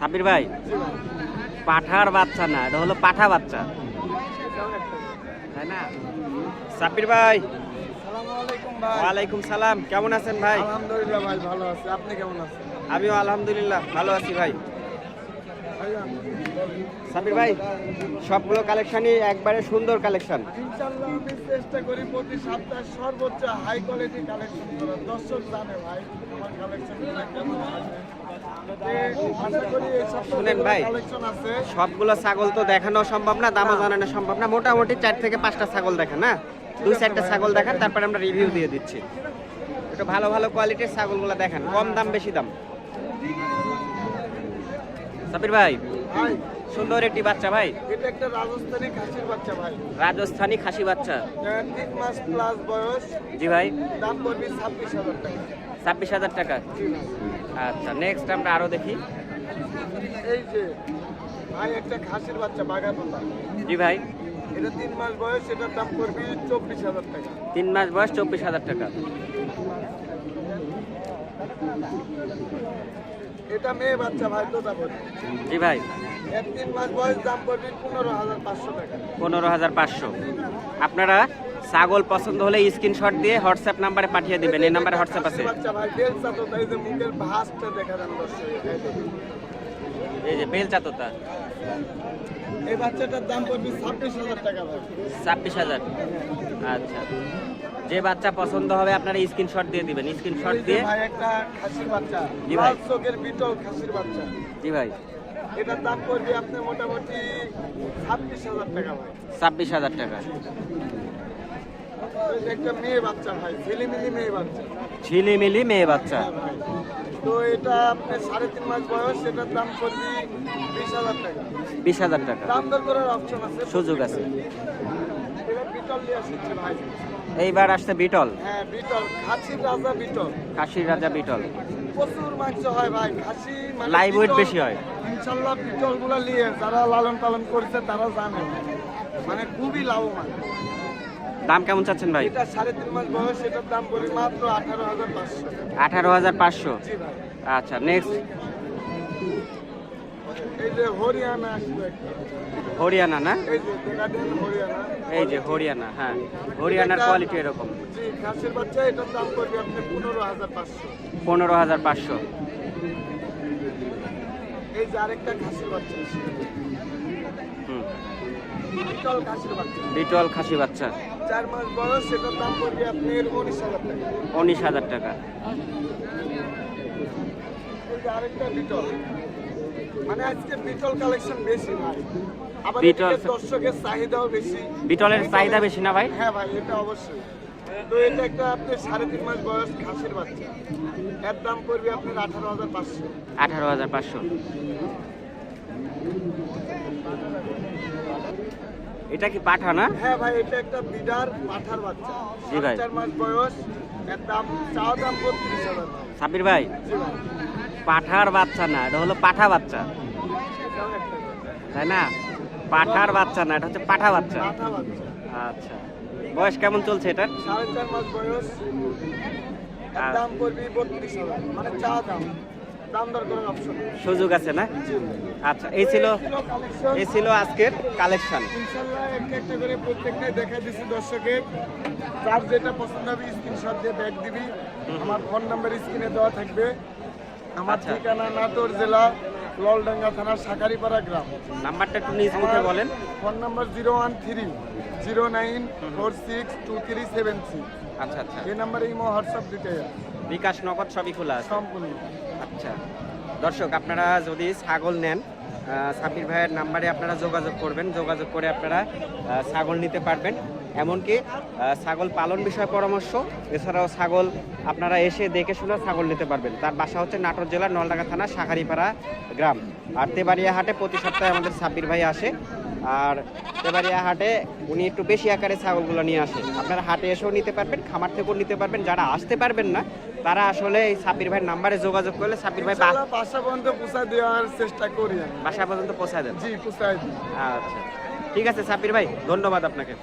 সাবির ভাই পাঠার বাচ্চা না এটা হলো পাঠা বাচ্চা। তাই না? সাবির ভাই ভাই ওয়ালাইকুম সালাম কেমন আছেন ভাই? আলহামদুলিল্লাহ ভাই ভালো আছি। আপনি কেমন আছেন? আমিও আলহামদুলিল্লাহ ভালো আছি ভাই। সাবির ভাই সবগুলো কালেকশনই একবারে সুন্দর কালেকশন। আমি চেষ্টা করি প্রতি সপ্তাহে সর্বোচ্চ হাই কোয়ালিটি কালেকশন করার। দর্শক জানে ভাই আমার কালেকশন শুনেন ভাই। সবগুলো ছাগল তো দেখানো সম্ভব না দামও জানানো সম্ভব না। মোটামুটি চার থেকে পাঁচটা ছাগল দেখেন না দুই চারটা ছাগল দেখান তারপরে আমরা রিভিউ দিয়ে দিচ্ছি। একটু ভালো ভালো কোয়ালিটির ছাগলগুলো দেখান কম দাম বেশি দাম। সাবির ভাই সুন্দর একটি বাচ্চা ভাই। এটা একটা রাজস্থানী খাসির বাচ্চা ভাই। রাজস্থানী খাসি বাচ্চা। তিন মাস প্লাস বয়স। জি ভাই। দাম পড়বে ছাব্বিশ হাজার টাকা। ছাব্বিশ হাজার টাকা। আচ্ছা নেক্সট আমরা আরও দেখি। এই যে ভাই একটা খাসির বাচ্চা বাগানোটা জি ভাই। এটা তিন মাস বয়স এটার দাম পড়বে চব্বিশ হাজার টাকা। তিন মাস বয়স চব্বিশ হাজার টাকা। এটা মেয়ে বাচ্চা ভাই তোতা জি ভাই। এর তিন মাস বয়স দাম পড়বে পনেরো হাজার পাঁচশো টাকা। পনেরো হাজার পাঁচশো। আপনারা ছাগল পছন্দ হলে স্ক্রিনশট দিয়ে হোয়াটসঅ্যাপ নাম্বারে পাঠিয়ে দিবেন। এই নাম্বারে হোয়াটসঅ্যাপ আছে। বাচ্চা ভাই বেলচা তোতা এই যে মুখের ভাসটা দেখা যান এই যে বেল চাততা এই বাচ্চাটার দাম পড়বে ছাব্বিশ হাজার টাকা ভাই। ছাব্বিশ হাজার। আচ্ছা। যে বাচ্চা পছন্দ হবে আপনারা স্ক্রিনশট দিয়ে দিবেন স্ক্রিনশট দিয়ে। ভাই একটা খাসির বাচ্চা জি ভাই। চোখের বিটল খাসির বাচ্চা। জি ভাই। এটার দাম পড়বে আপনার মোটামুটি ছাব্বিশ হাজার টাকা ভাই। ছাব্বিশ হাজার টাকা। একটা মেয়ে বাচ্চা ভাই ঝিলিমিলি মেয়ে বাচ্চা। ঝিলিমিলি মেয়ে বাচ্চা। হ্যাঁ তো এটা আপনার সাড়ে তিন মাস বয়স এটার দাম পড়বে বিশ হাজার টাকা। বিশ হাজার টাকা। দাম দর করার অপশন আছে। সুযোগ আছে এটা বিটল নিয়ে আসছে ভাই এইবার আসছে বিটল। হ্যাঁ বিটল খাসির রাজা বিটল। কাশির রাজা বিটল। প্রচুর মাংস হয় ভাই খাসি মানে লাইভ ওয়েট বেশি হয়। ইনশাল্লাহ বিটলগুলা নিয়ে যারা লালন পালন করছে তারা জানে। মানে খুবই লাভবান। দাম কেমন চাচ্ছেন ভাই? এটা সাড়ে তিন মাস বয়স এটার দাম পড়ে মাত্র আঠারো হাজার পাঁচশো। আঠারো হাজার পাঁচশো। আচ্ছা নেক্সট হরিয়ানা না? এই যে হরিয়ানা। হ্যাঁ। হরিয়ানার কোয়ালিটি এরকম। খাসির বাচ্চা এটার দাম পড়বে আপনি পনেরো হাজার পাঁচশো। এই যে আরেকটা খাসির বাচ্চা হুম। বিটল খাসির বাচ্চা। বিটল খাসি বাচ্চা। চার মাস বয়স সেটার দাম পড়বে আপনি উনিশ হাজার টাকা। উনিশ হাজার টাকা। আরেকটা বিটল। মানে আজকে বিটল কালেকশন বেশি ভাই। আবার বিটল- দর্শকের চাহিদাও বেশি। বিটলের চাহিদা বেশি না ভাই? হ্যাঁ ভাই এটা অবশ্যই। তো এটা একটা আপনি সাড়ে তিন মাস বয়স খাসির বাচ্চা। এর দাম পড়বে আপনার আঠারো হাজার পাঁচশো। আঠারো হাজার পাঁচশো। এটা কি পাঠা না? হ্যাঁ ভাই এটা একটা বিডার পাঠার বাচ্চা। জি ভাই। চার মাস বয়স এর দাম চাওয়া দাম বত্রিশ হাজার ভাই। জি ভাই। পাঠার বাচ্চা না এটা হলো পাঠা বাচ্চা। তাই না? পাঠার বাচ্চা না এটা হচ্ছে পাঠা বাচ্চা। আচ্ছা। বয়স কেমন চলছে এটা? সাড়ে চার মাস বয়স। দাম পড়বে বত্রিশ মানে চা দাম। করার অপশন সুযোগ আছে না? আচ্ছা এই ছিল এই ছিল আজকের কালেকশন ইনশাল্লাহ একটা একটা করে প্রত্যেকটাই দেখা দিছি দর্শকের যার যেটা পছন্দ হবে স্ক্রিনশট দিয়ে ব্যাগ দিবি। আমার ফোন নাম্বার স্ক্রিনে দেওয়া থাকবে। আমার আচ্ছা। ঠিকানা নাটোর জেলা ললডাঙ্গা থানার সাকারিপাড়া গ্রাম। নাম্বারটা একটু নিজ মুখে বলেন। Phone number zero one three zero nine four six two three seven six আচ্ছা আচ্ছা। এই নাম্বারে ইমো হোয়াটসঅ্যাপ দিতে বিকাশ নগদ সবই খোলা আছে। সম্পূর্ণ। আচ্ছা। দর্শক আপনারা যদি ছাগল নেন আহ, সাব্বির ভাইয়ের নাম্বারে আপনারা যোগাযোগ করবেন। যোগাযোগ করে আপনারা ছাগল নিতে পারবেন। এমনকি ছাগল পালন বিষয়ে পরামর্শ এছাড়াও ছাগল আপনারা এসে দেখে শুনে ছাগল নিতে পারবেন। তার বাসা হচ্ছে নাটোর জেলার নলডাঙ্গা থানা শাখারিপাড়া গ্রাম। আর তেবাড়িয়া হাটে প্রতি সপ্তাহে আমাদের সাব্বির ভাই আসে। আর তেবাড়িয়া হাটে উনি একটু বেশি আকারে ছাগলগুলো নিয়ে আসে। আপনারা হাটে এসেও নিতে পারবেন খামার থেকেও নিতে পারবেন যারা আসতে পারবেন না তারা আসলে এই সাব্বির ভাইয়ের নাম্বারে যোগাযোগ করলে সাব্বির ভাই বাসা পর্যন্ত পুষা দেওয়ার চেষ্টা করি বাসা পর্যন্ত পৌঁছায় দেন। জি দিই আচ্ছা। ঠিক আছে সাব্বির ভাই ধন্যবাদ আপনাকে।